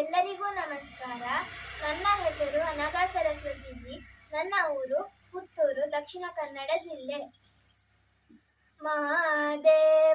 ಎಲ್ಲರಿಗೂ ನಮಸ್ಕಾರ. ನನ್ನ ಹೆಸರು ಅನಗಾ ಸರಸ್ವತಿ ನನ್ನ ಊರು ಪುತ್ತೂರು ದಕ್ಷಿಣ ಕನ್ನಡ ಜಿಲ್ಲೆ. ಮಹಾದೇವ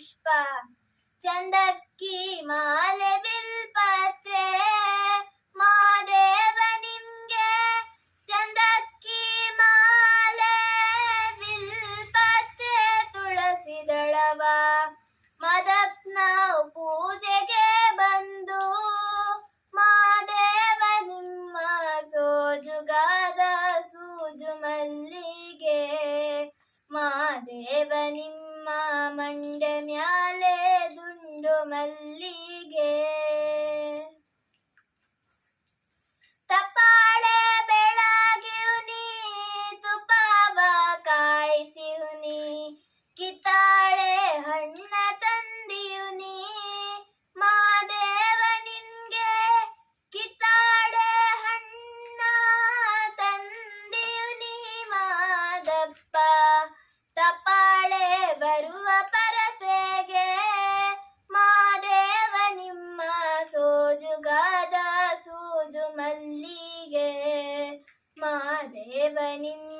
पुष्पा चंदक की माले ಮಾಲೆ ದುಂಡು ಮಲ್ಲಿಗೆ ತಪಾಳೆ ಬೆಳಗಿಯುನಿ ತುಪಾವ ಕಾಯಿಸಿಯುನಿ ಕಿತ್ತಾಳೆ ಹಣ್ಣ ತಂದಿಯುನಿ ಮಾದೇವ ನಿನ್ಗೆ ಕಿತ್ತಾಳೆ ಹಣ್ಣ ತಂದಿಯುನಿ ಮಾದಪ್ಪ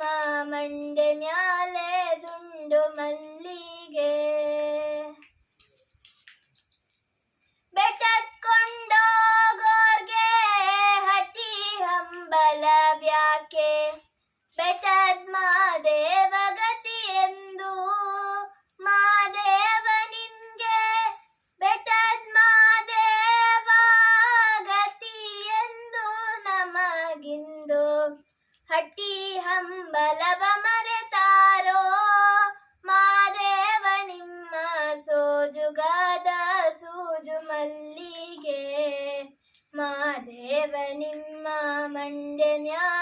മാമന്റെ ഞാലേതുണ്ടു ദേവനിമ്മാമണ്ഡ ഞാൻ